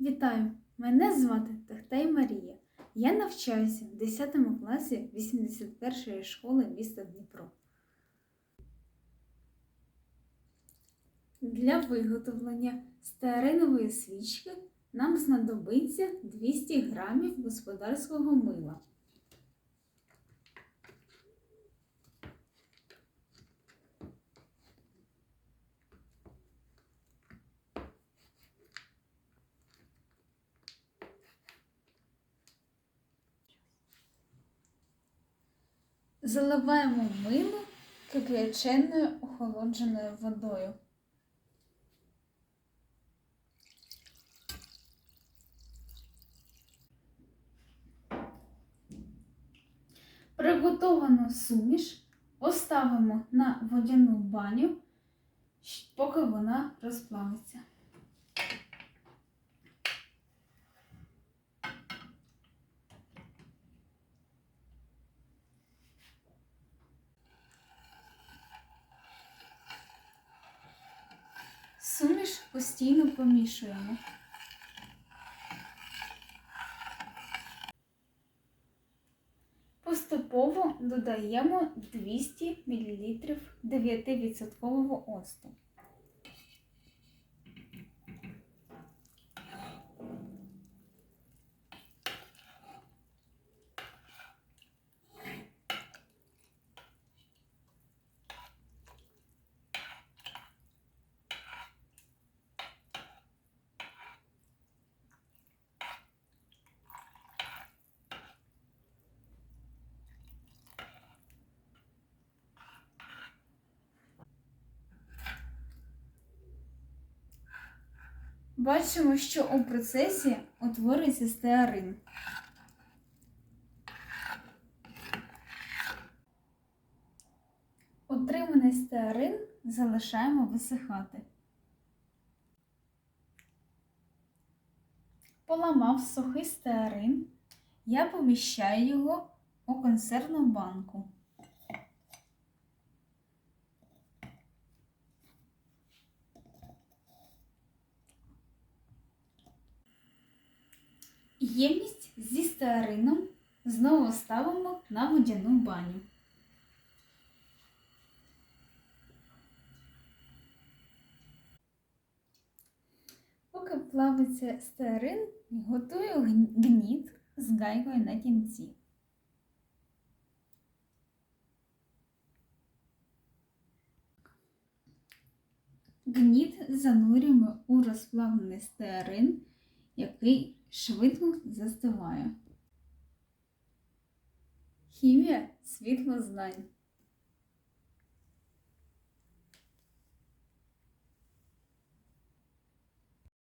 Вітаю! Мене звати Тахтай Марія. Я навчаюся в 10 класі 81-ї школи міста Дніпро. Для виготовлення стеаринової свічки нам знадобиться 200 грамів господарського мила. Заливаємо мило кип'яченою охолодженою водою. Приготовану суміш поставимо на водяну баню, поки вона розплавиться. Суміш постійно помішуємо. Поступово додаємо 200 мл 9% оцту. Бачимо, що у процесі утворюється стеарин. Отриманий стеарин залишаємо висихати. Поламав сухий стеарин, я поміщаю його у консервну банку. Ємність зі стеарином знову ставимо на водяну баню. Поки плавиться стеарин, готую гніт з гайкою на кінці. Гніт занурюємо у розплавлений стеарин, який швидко застиває. Хімія світло знань.